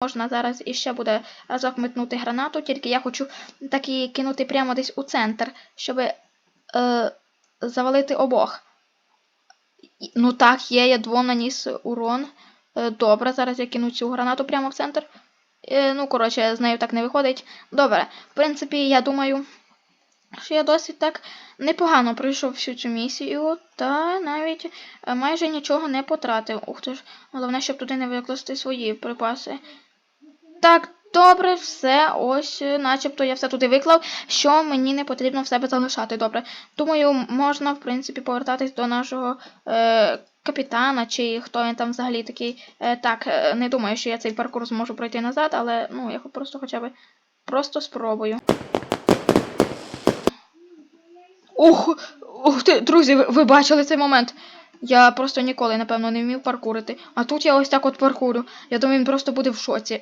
Можна зараз іще буде разок метнути гранату, тільки я хочу так її кинути прямо десь у центр, щоб е, завалити обох. Ну так, є, я двом наніс урон. Е, добре, зараз я кину цю гранату прямо в центр. Е, ну, коротше, з нею так не виходить. Добре, в принципі, я думаю, що я досить так непогано пройшов всю цю місію, та навіть е, майже нічого не потратив. Ух ти ж, головне, щоб туди не викласти свої припаси. Так, добре, все, ось, е, начебто я все туди виклав, що мені не потрібно в себе залишати. Добре. Думаю, можна, в принципі, повертатись до нашого е, капітана, чи хто він там взагалі такий. Е, так, е, не думаю, що я цей паркур зможу пройти назад, але ну, я просто хоча б просто спробую. Ух, ух ти, друзі, ви, ви бачили цей момент. Я просто ніколи, напевно, не вмів паркурити. А тут я ось так от паркурю. Я думаю, він просто буде в шоці.